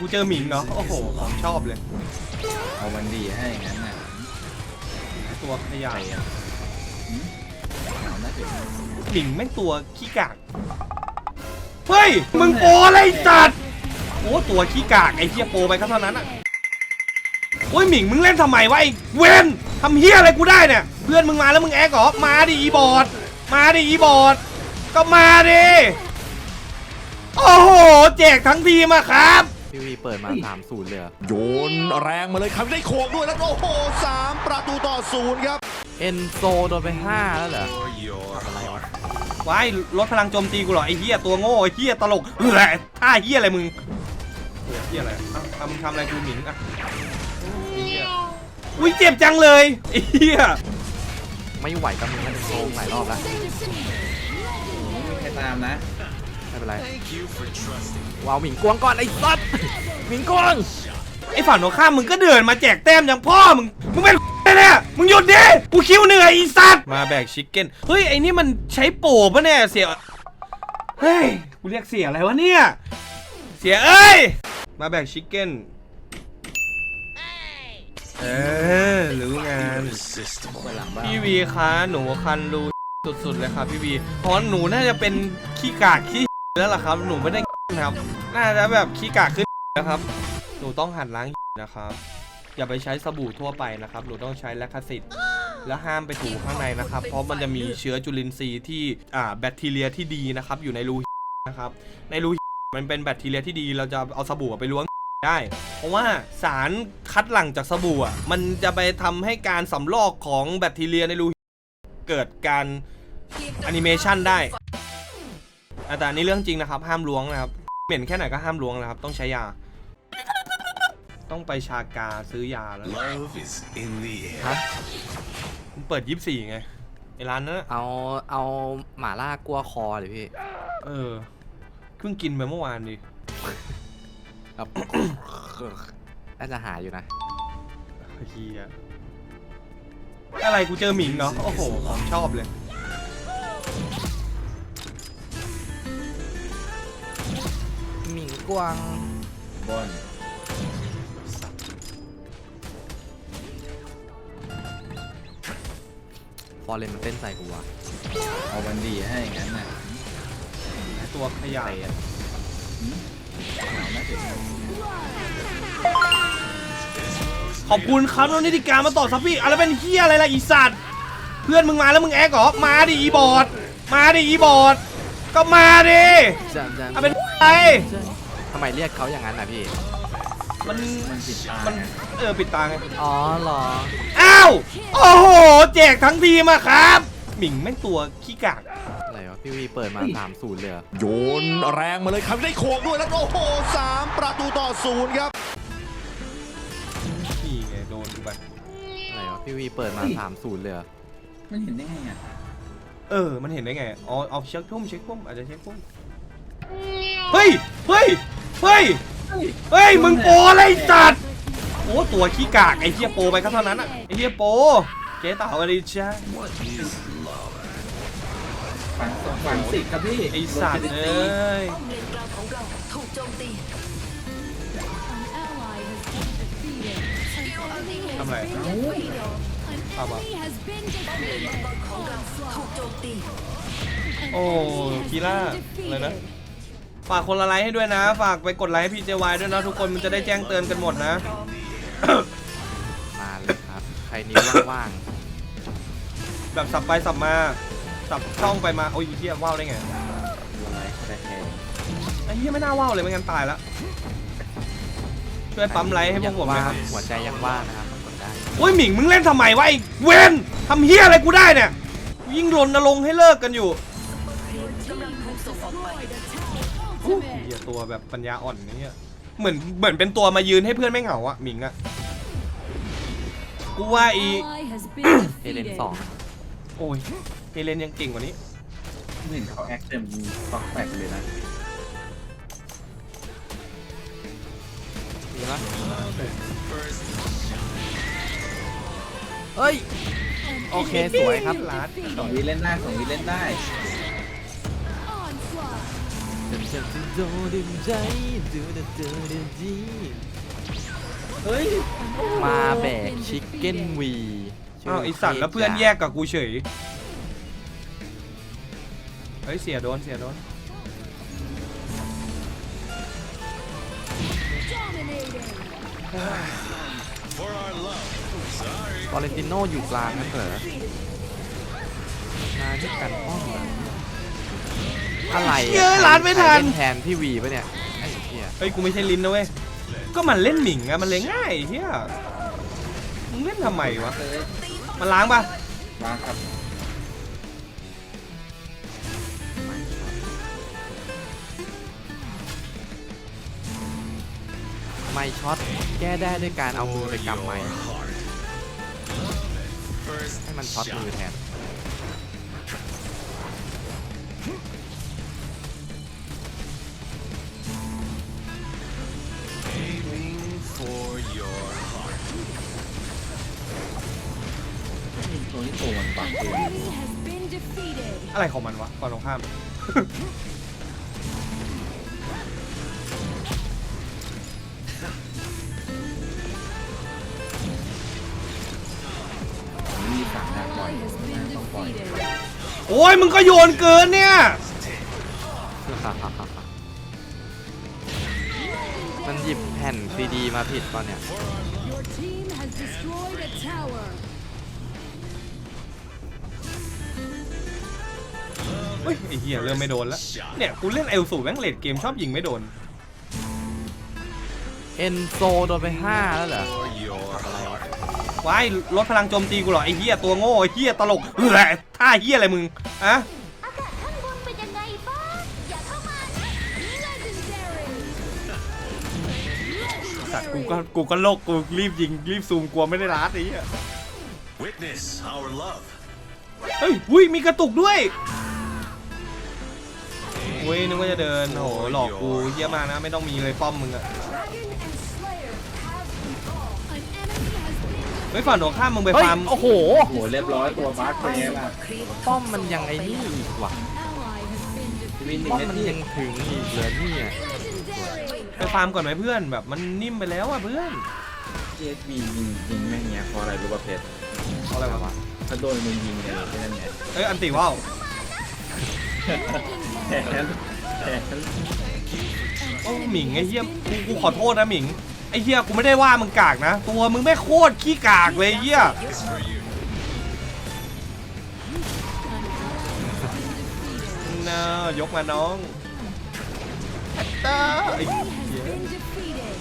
กูเจอหมิงเนาะโอ้โหของชอบเลย เอาวันดีให้งั้นน่ะตัวขยายเอาน่าจะหมิงแม่งตัวขี้กากเฮ้ยมึงโปรอะไรจัดโอ้ตัวขี้กากไอ้เหี้ยโปรไปก็เท่านั้นอะโอ้ยหมิงมึงเล่นทำไมวะไอ้เวนทำเหี้ยอะไรกูได้เนี่ยเพื่อนมึงมาแล้วมึงแอกเหรอมาดิอีบอดมาดิอีบอดก็มาดิโอ้โหแจกทั้งทีมอะครับ พี่วีเปิดมา3 0เลยเหรอโยนแรงมาเลยครับได้โขกด้วยแล้วโอ้โหสามประตูต่อศูนย์ครับ เอนโซโดนไป 5 แล้วเหรออะไรวะว้ายลดพลังโจมตีกูเหรอไอ้เหี้ยตัวโง่ไอ้เหี้ยตลกเฮ้ยท่าเหี้ยอะไรมึงเฮ้ยเหี้ยอะไรอะทำทำอะไรกูหมิงอะไอ้เหี้ยอุ้ยเจ็บจังเลยไอ้เหี้ยไม่ไหวกับมึงมันโซงหลายรอบแล้ว ไม่มีใครตามนะไม่ เป็นไรว้าวหมิงกวงก่อนไอ้สัสหมิงกวงไอ้ฝั่งตรงข้ามมึงก็เดินมาแจกแต้มอย่างพ่อมึงมึงเป็นเนี่ยมึงหยุดดิกูคิวเหนื่อยไอีสัตว์มาแบกชิคเก้นเฮ้ยไอ้นี่มันใช้โปะปะเนี่ยเสียเฮ้ยกูเรียกเสียอะไรวะเนี่ยเสียเอ้ยมาแบกชิคเก้นเออรู้งานเปิดหลังบ้านพี่วีคะหนูคันรูสุดๆเลยครับพี่วีเพราะหนูน่าจะเป็นขี้กากขี้ แล้วล่ะครับหนูไม่ได้นะครับ น่าจะแบบขี้กากขึ้นนะครับ หนูต้องหัดล้างนะครับ อย่าไปใช้สบู่ทั่วไปนะครับ หนูต้องใช้แลคซิตและห้ามไปถูข้างในนะครับ เพราะมันจะมีเชื้อจุลินทรีย์ที่อ่าแบคทีเรียที่ดีนะครับ อยู่ในรูนะครับ ในรูมันเป็นแบคทีเรียที่ดี เราจะเอาสบู่ไปล้วงได้ เพราะว่าสารคัดหลั่งจากสบู่อะ มันจะไปทำให้การสำลอกของแบคทีเรียในรูเกิดการแอนิเมชันได้ อะแต่อันนี้เรื่องจริงนะครับ ห้ามล้วงนะครับ เหม็นแค่ไหนก็ห้ามล้วงนะครับ ต้องใช้ยา ต้องไปชากาซื้อยาแล้ว Love is in the air ฮะมันเปิดยี่สี่ไงไอร้านนั้นอะเอาเอาหม่าล่ากลัวคอเลยพี่เออเพิ่งกินไปเมื่อวานดิครับน่าจะหายอยู่นะ เฮียอะไรกูเจอหมิงเนาะโอ้โหของชอบเลย กวางบนฟอร์เรนมันเต้นใส่กูวะเอาวันดีให้อย่างนั้นน่ะตัวขยายเอาน่าจะขอบคุณครับน้องนิติการมาต่อซับพี่อะไรเป็นเฮียอะไรล่ะอีสัตว์เพื่อนมึงมาแล้วมึงแอกเหรอมาดิอีบอดมาดิอีบอดก็มาดิจะจะเอาเป็นไร ทำไมเรียกเขาอย่างนั้นอะพี่ มันมันปิดตามันเออปิดตาไงอ๋อเหรอ อ้าวโอ้โหแจกทั้งทีมอะครับ หมิงแม่งตัวขี้กากอะไรวะพี่วีเปิดมา3 0เลยเหรอโยนแรงมาเลยครับได้โขกด้วยแล้วโอ้โหสามประตูต่อศูนย์ครับ นี่ไงโดนกูไปอะไรวะพี่วีเปิดมา3 0เลยเหรอมันเห็นได้ไงอะเออ มันเห็นได้ไงอ๋อเอาเช็คพุ่มเช็คพุ่มอาจจะเช็คพุ่มเฮ้ยเฮ้ย เฮ้ย เฮ้ย มึงโปรอะไรสัตว์โอ้ตัวขี้กากไอ้เหี้ยโปรไปก็เท่านั้นอะไอ้เหี้ยโปรเจ๊เต่าอะไรจ้าฝังฝังสิครับพี่ไอ้สัตว์เอ้ยป้อมเลนกลางของเราถูกโจมตีทำไรเอาปะของเราถูกโจมตีโอ้คีล่าอะไรนะ ฝากคนละไลค์ให้ด้วยนะ ฝากไปกดไลค์ให้พี่เจวายด้วยนะทุกคนมันจะได้แจ้งเตือนกันหมดนะ มาเลยครับ ใครนิ้วว่างแบบสับไปสับมาสับช่องไปมาโอ้ยอีเหี้ยว่าวได้ไงดูอะไรแต่แทนไอ้เหี้ยไม่น่าว่าวเลยไม่งั้นตายแล้วช่วยๆปั๊มไลค์ให้พวกผมว่านะครับ หัวใจยังว่างนะครับกดได้ โอ้ยหมิงมึงเล่นทำไมวะไอ้เวนทำเหี้ยอะไรกูได้เนี่ย ยิ่งรณรงค์ให้เลิกกันอยู่ กำลังถูกส่งออกไปเหี้ยตัวแบบปัญญาอ่อนเนี่ยเหมือนเหมือนเป็นตัวมายืนให้เพื่อนไม่เหงาอะหมิงอะกูว่าอีเอเลนสองโอ้ยเฮเลนยังเก่งกว่านี้ ไม่เห็นเขาแอคเต็มฟ็อกแตกเลยนะมีปะเฮ้ย โอเค สวยครับร้านสองวิเล่นได้สองวิเล่นได้ เต็มจะโดนดึงใจดูดูดูดูดีเฮ้ยมาแบกชิคเก้นวีอ้าวไอสัตว์แล้วเพื่อนแยกกับกูเฉย เฮ้ย เสียโดน เสียโดนฟอเรนติโนอยู่กลางนั่นเหรอนาที่กันป้องเหรอ อะไรอะเย้ยร้านไม่ทัน ใครเล่แทนพี่วีปะเนี่ยไอ้เหี้ยเฮ้ยกูไม่ใช่ลิ้นนะเว้ย ก็มันเล่นหมิงอะมันเลยง่ายเฮียมึงเล่นทำไมวะมันล้างปะมาครับไม่ช็อตแก้ได้ด้วยการเอามือไปกำไม้ให้มันช็อตมือแทน ตัวนี้ตัวมันปังตัวอะไรของมันวะก่อนตรงข้ามมีสามแต้มปล่อยต้องปล่อยโอ้ยมึงก็โยนเกินเนี่ย มันหยิบแผ่นซีดีมาผิดตอนเนี่ย Your team has destroyed a tower. เฮ้ยไอ้เหี้ยเริ่มไม่โดนแล้วเนี่ยกูเล่นเอลสูแม่งเลดเกมชอบยิงไม่โดนเอนโซโดนไป5แล้วเหรอว้ายลดพลังโจมตีกูเหรอไอ้เหี้ยตัวโง่ไอ้เหี้ยตลกเฮ้ยท่าเหี้ยอะไรมึงอะอากาศข้างบนเป็นยังไงบ้างอย่าเข้ามานะ Legendary สัตว์กูก็กูก็โลกกูรีบยิงรีบซูมกลัวไม่ได้รัดไอ้เหี้ย Witness our love. เฮ้ยอุ้ยมีกระตุกด้วยเว้ยนึกว่าจะเดินโหหลอกกูเหี้ยมากนะไม่ต้องมีเลยป้อมมึงอะ An enemy has been เฮ้ยฝั่งตรงข้ามมึงไปเฮ้ยฟาร์มโอ้โห โอ้โหเรียบร้อยตัวบัสเป็นไงล่ะป้อมมันยังไอ้นี่อีกว่ะ ally has been defeated. มีหนึ่งป้อมนามันทียังถึงอีกเลยเนี่ย Legendary ไปฟาร์มก่อนไหมเพื่อนแบบมันนิ่มไปแล้วอะเพื่อนเจสบียิงยิงแม่งเนี้ยเพราะอะไรรู้ป่ะเพชรเอาอะไรวะถ้าโดนมึงยิงเนี่ยแค่นั้นไงเอ้ยอันติว่าว แทนแทนโอ้หมิงไอ้เหี้ยกูกูขอโทษนะหมิงไอ้เหี้ยกูไม่ได้ว่ามึงกากนะ ตัวมึงไม่โคตรขี้กากเลยไอ้เหี้ยน่ายกมาน้องแอตเตอร์ไอ้เหี้ย been defeated.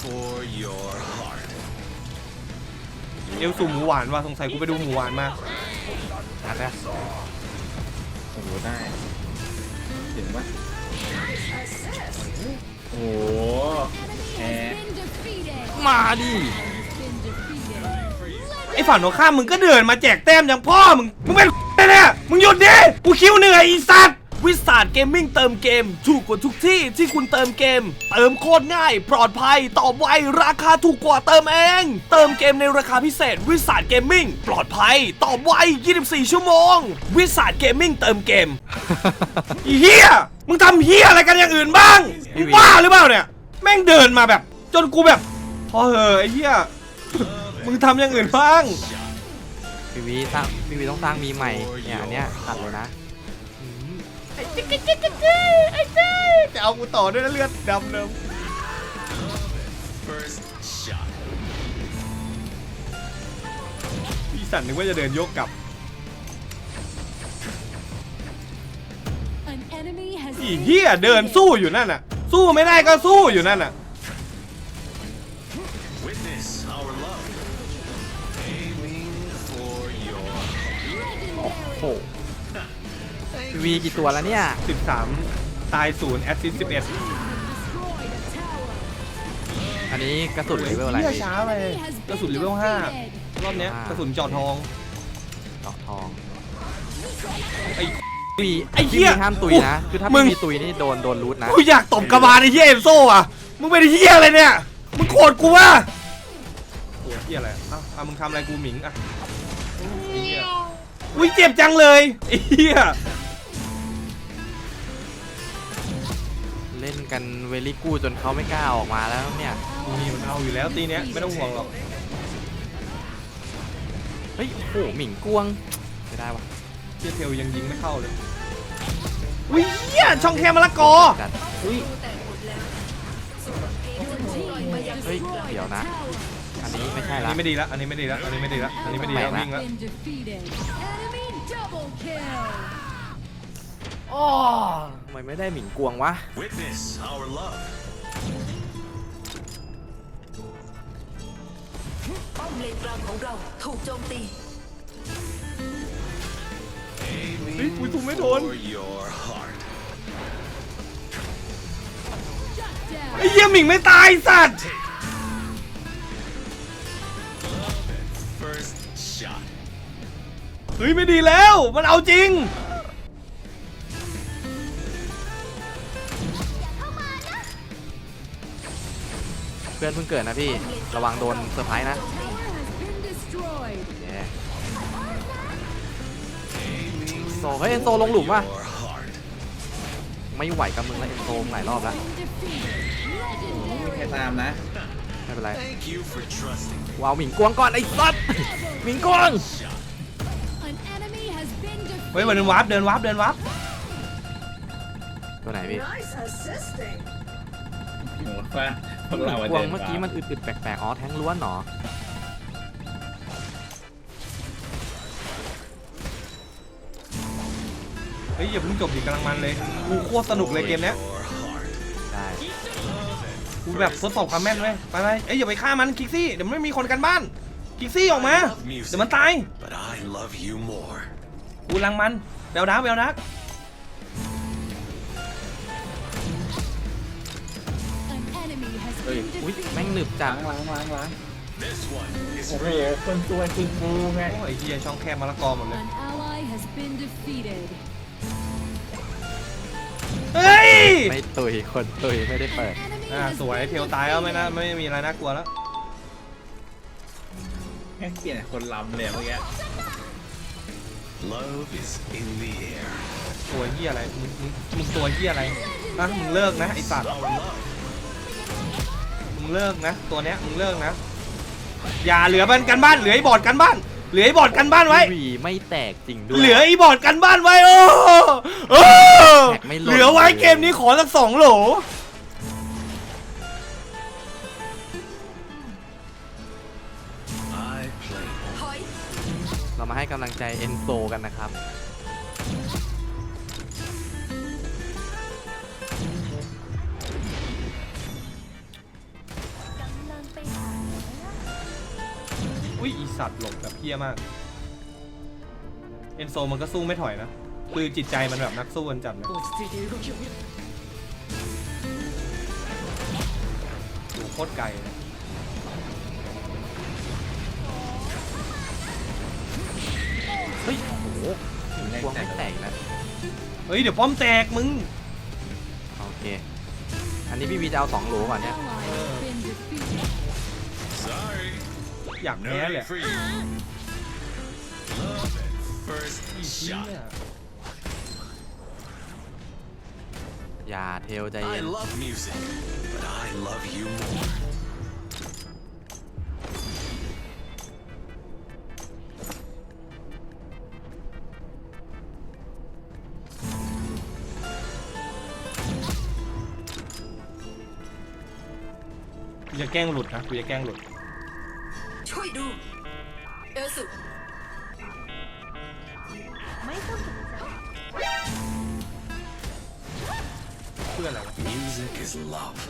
For your heart. เอลสูหมูหวานว่ะสงสัยกูไปดูหมูหวานมาอันเนี้ย โอ้โหได้ถึงปะโอ้โหแพ้มาดิไอฝั่งตรงข้ามมึงก็เดินมาแจกแต้มอย่างพ่อมึงมึงเป็นอะไรเนี่ยมึงหยุดดิกูคิวเหนื่อยอีสัตว์ วิสาดเกมมิ่งเติมเกม ถูกกว่าทุกที่ที่คุณเติมเกม เติมโคตรง่าย ปลอดภัยตอบไวราคาถูกกว่าเติมเอง เติมเกมในราคาพิเศษ วิสาดเกมมิ่งปลอดภัยตอบไว 24 ชั่วโมง วิสาดเกมมิ่งเติมเกมอีเฮียมึงทำเฮียอะไรกันอย่างอื่นบ้างมึงบ้าหรือเปล่าเนี่ย แม่งเดินมาแบบ จนกูแบบพอเหอะไอ้เฮียมึงทำอย่างอื่นบ้าง พี่วีสร้างพี่วีต้องสร้างมีใหม่เนี่ยอันเนี้ยตัดเลยนะ ไอ้จิ๊กจิ๊กจิ๊กจิ๊กจิ๊กไอ้เจ๊จะเอากูต่อด้วยนะเลือดดำเดิม First shot. พี่สันนึกว่าจะเดินโยกกลับ An enemy has อี been เฮียเดินสู้อยู่นั่นน่ะ สู้ไม่ได้ก็สู้อยู่นั่นน่ะ Witness our love. Aiming for your heart. โอ้โหพี่ วีกี่ตัวแล้วเนี่ย 13 ตายศูนย์แอสซิสต์11 destroyed a tower. อันนี้กระสุนเลเวลอะไรเฮียพี่ช้าไป Enemy has กระสุน been เลเวล defeated. 5รอบเนี้ยอ่ากกระสุนเจอดทองดอกทองไอ้พี่ไอ้เหี้พี่ยวีห้ามตุยนะ คือถ้ามึพี่งมีตุยนี่โดนโดนรูทนะ กูอยากตบกระบาลไอ้เฮียเอนโซ่อะมึงเป็นเฮียอะไรเนี่ย มึงโกรธกูวะโกรธเฮียอะไรอะอะอะมึงทำอะไรกูหมิงอะไอ้เหี้ยอุ้ยเจ็บจังเลยไอ้เฮีย เล่นกันเวลี่กูจนเขาไม่กล้าออกมาแล้วเนี่ยมีมันเอาอยู่แล้วตีเนี้ยไม่ต้องห่วงหรอกเฮ้ยโอ้โหหมิงกวงไม่ได้วะเทียเทลยังยิงไม่เข้าเลยอุ้ยเหี้ยช่องแคบมะละกอจัดอุ้ยเฮ้ยเดี๋ยวนะ อันนี้ไม่ใช่อันละ นี้ไม่ดีละอันนี้ไม่ดีละอันนี้ไม่ดีละอันนี้ไม่ดีละแปลกนะ วิ่งละ อ๋อทำไมไม่ได้หมิงกวงวะ Witness our love. ป้อมเลนกลางของเราถูกโจมตี Aiming เฮ้ยอุ้ยตุ้มไม่โดน for your heart. ไอ้เหี้ยหมิงไม่ตายสัตว์ First shot. เฮ้ยไม่ดีแล้ว มันเอาจริง พื่อนเพิ่งเกิดนะพี่ ระวังโดนเซอร์ไพรส์นะแย่โซเฮ้ยเอ็นโซลงหลุมว่ะ Your heart. ไม่ไหวกับมึงแล้วเอ็นโซหลายรอบแล้วไม่ใครตามนะ ไม่เป็นไร Thank you for trusting. ว้าวหมิงกวงก่อนไอ้สัสหมิงกวง Shot. เฮ้ยมันเดินวาร์ปเดินวาร์ปเดินวาร์ปตัวไหนพี่หนูว่า พวกเรากอะวงดินเมื่อกี้มันอึดๆแปลกๆอ๋อแทงล้วนเหรอเฮ้ยอย่าเพิ่งจบดิกำลังมันเลยกูโคตรสนุกเลยเกมเนี้ย Your heart. ได้กูแบบทดสอบความแม่นเว้ยไปไปเอ้ยอย่าไปฆ่ามันคิกซี่เดี๋ยวมันไม่มีคนกันบ้านคิกซี่ออกมาเดี๋ยวมันตาย But I love you more. กูลังมันเบลดักเบลดัก เฮ้ยอุ้ยแม่งหนึบจัล้างงล้างล้างล้าง This one is โอ้โห for you. คนตัวคือกูไงโอ้ยเฮียช่องแคบมะละกอหมดเลยเฮ้ยไม่ตุยคนตุยไม่ได้เปิดอ่าสวยเทลตายแล้วไม่น่าไม่มีอะไรน่ากลัวแล้ว แค่เปลี่ยนคนลำเลยเมื่อกี้ Love is in the air. ตัวเฮียอะไร มึงมึงมึงตัวเฮียอะไรนะมึงเลิกนะไอสัตว์ Our love. มึงเลิกนะ ตัวเนี้ยมึงเลิกนะ อย่าเหลือมันกันบ้านเหลือไอ้บอร์ดกันบ้าน เหลือไอ้บอร์ดกันบ้านไว้ หวีไม่แตกจริงด้วย เหลือไอ้บอร์ดกันบ้านไว้โอ้โอ้แท็กไม่หล่นเหลือไว้เกมนี้ขอสักสองโหล I play ถอยเรามาให้กำลังใจเอนโซกันนะครับ อุ้ยอีสัตว์หลบแบบเพี้ยมาก เอนโซมันก็สู้ไม่ถอยนะ คือจิตใจมันแบบนักสู้กันจัดนะอยู่โคตรไกลเลยเฮ้ย โอ้โหหวงไม่แตกนะเฮ้ย เดี๋ยวป้อมแตกมึง โอเค อันนี้พี่วีจะเอาสองโหลก่อนเนี่ย อยาก No แพ้เลย need for you. Love at first อีเหี้ย shot. อย่าเทลใจ I เย็น love music, but I love you more. กูจะแกล้งหลุดนะกูจะแกล้งหลุด ช่วยดูเอลสุเพื่ออะไรวะ Music is love.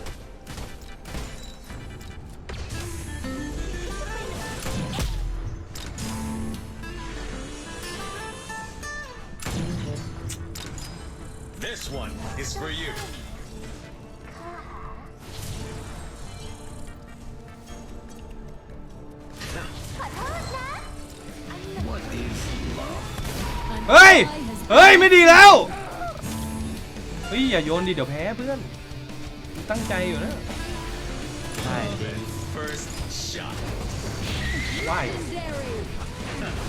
This one is for you. เฮ้ยไม่ดีแล้วเฮ้ยอย่าโยนดิเดี๋ยวแพ้เพื่อนกูตั้งใจอยู่นะใช่ Love at first shot. ว่าย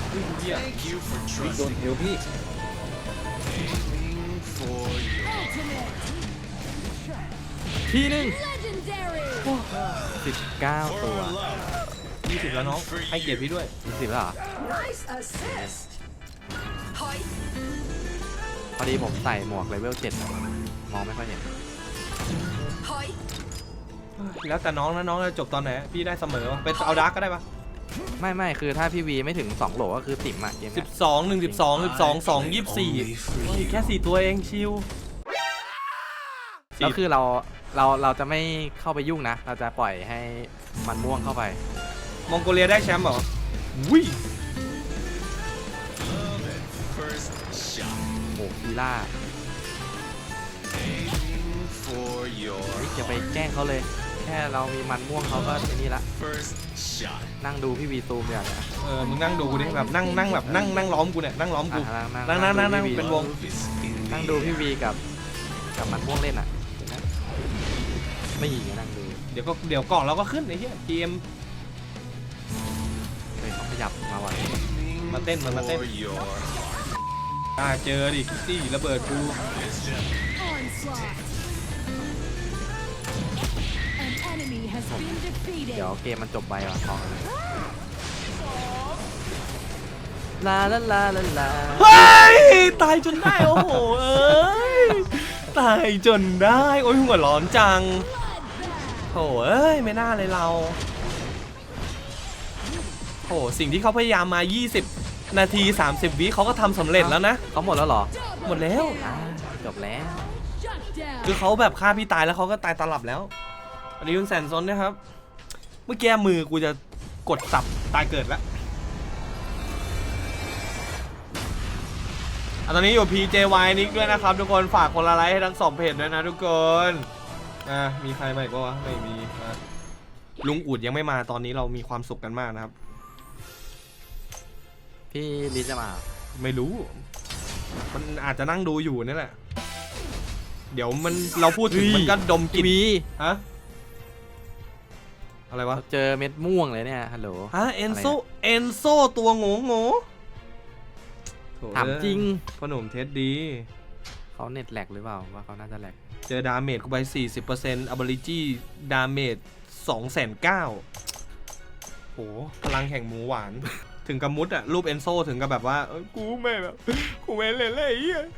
เฮ้ยเหี้ย Thank you for โดน trusting. เอวพี่ Aiming for your ทีหนึ่ง Legendary สิบเก้าตัว20แล้วน้องให้เกียรติพี่ด้วยยี่สิบแล้วเหรอ พอดีผมใส่หมวกเลเวลเจ็ดมองไม่ค่อยเห็นถอยแล้วแต่น้องนะน้องจะจบตอนไหนพี่ได้เสมอวะไปเอาดาร์กก็ได้ปะไม่ไม่คือถ้าพี่วีไม่ถึง 2 โหลก็คือติ่มอะเกมสิเนี้บยสองหนึ่งสิบสองสิบสองสองยี่สิบสี่แค่สี่ตัวเองชิว แล้วคือเราเราเราจะไม่เข้าไปยุ่งนะ เราจะปล่อยให้มันม่วงเข้าไป มองโกเลียได้แชมป์เหรอวิ First ล่า For your เฮ้ยอย่าไปแกล้งเขาเลย แค่เรามีมันม่วงเขาก็ไอ้นี่ละ first shot. นั่งดูพี่วีซูมอย่างเงี้ยเออ มึงนั่งดูกูดิแบบนั่งนั่งแบบนั่งนั่งล้อมกูเนี่ย นั่งล้อมกู อะนั่งนั่งนั่งนั่งดูพี่เป็นวง Is in นั่งดูพี่วีกับ กับมันม่วงเล่นอะเห็นไหมไม่ยิงนั่งดูเดี๋ยวก็เดี๋ยวก่อนเราก็ขึ้นไอ้เหี้ยเกม เฮ้ยเขาขยับมาว่ะมาเต้นมันมาเต้น for your อ่าเจอดิคิตตี้ระเบิดกู onslaught. An enemy has been defeated. เดี๋ยวเกมมันจบไปว่ะของลาลาลาลาลาเฮ้ยตายจนได้โอ้โหเอ้ยตายจนได้โอ้ยหัวร้อนจังโถเอ้ยไม่น่าเลยเราโหสิ่งที่เขาพยายามมา 20 นาที 30 วิเขาก็ทำสำเร็จแล้วนะ เขาหมดแล้วเหรอ หมดแล้วอ่าจบแล้ว Shut down. คือเขาแบบฆ่าพี่ตายแล้วเขาก็ตายตลับแล้วอันนี้คุณแสนซนนะครับ เมื่อกี้มือกูจะกดสับตายเกิดแล้วอะตอนนี้อยู่ PJY นิกด้วยนะครับ ทุกคนฝากคนละไลค์ให้ทั้งสองเพจด้วยนะทุกคนอะมีใครมาอีกปะวะไม่มีอะลุงอูดยังไม่มาตอนนี้เรามีความสุขกันมากนะครับ พี่ลิซจะมาไม่รู้ มันอาจจะนั่งดูอยู่นี่แหละ เดี๋ยวมันเราพูดถึงมันก็ดมกพี่ลิ่นวีฮะอะไรวะเราเจอเม็ดม่วงเลยเนี่ยฮัลโหลฮะเอนโซอะไรอะเอนโซตัวโง่โง่โถามจริงพ่อหนุ่มเท็ดดีเขาเน็ตแหลกหรือเปล่าว่าเขาน่าจะแหลกเจอดาเมจกูไป 40% ability ดาเมจ2,900โหพลังแห่งหมูหวาน ถึงกับมุดอะรูปเอนโซถึงกับแบบว่าเอ้ยกูไม่แบบกูไม่เล่นเลยไอ้เหี้ย